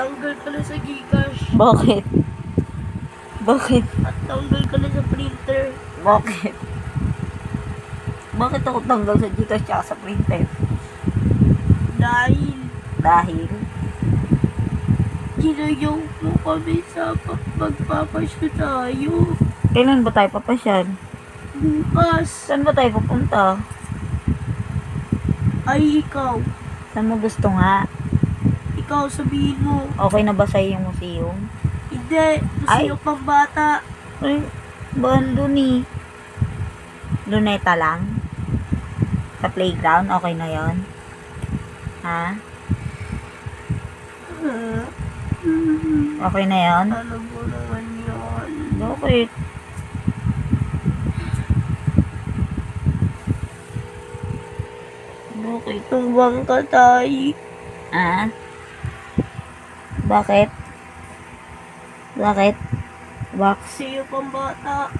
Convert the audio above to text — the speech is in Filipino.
tanggal ka na sa Gcash. Bakit? Bakit? At tanggal ka na sa printer. Bakit? Bakit ako tanggal sa Gcash tsaka sa printer? Dahil Dahil, ginayaw mo kami sa magpapasyo tayo. kailan ba tayo papasyal? Bukas Saan ba tayo pupunta? ay ikaw. Saan mo gusto nga? Ikaw sabihin mo. Okay na ba sa'yo yung museum? Hindi. Ay. Gusto pang bata. Ay, baan dun eh? Luneta lang? Sa playground, okay na yon Ha? Okay na yon Alam mo naman yun. Bakit? Bakit? Tumbang ka tayo. Ah? Bakit? Bakit? Box? Sa'yo pang bata.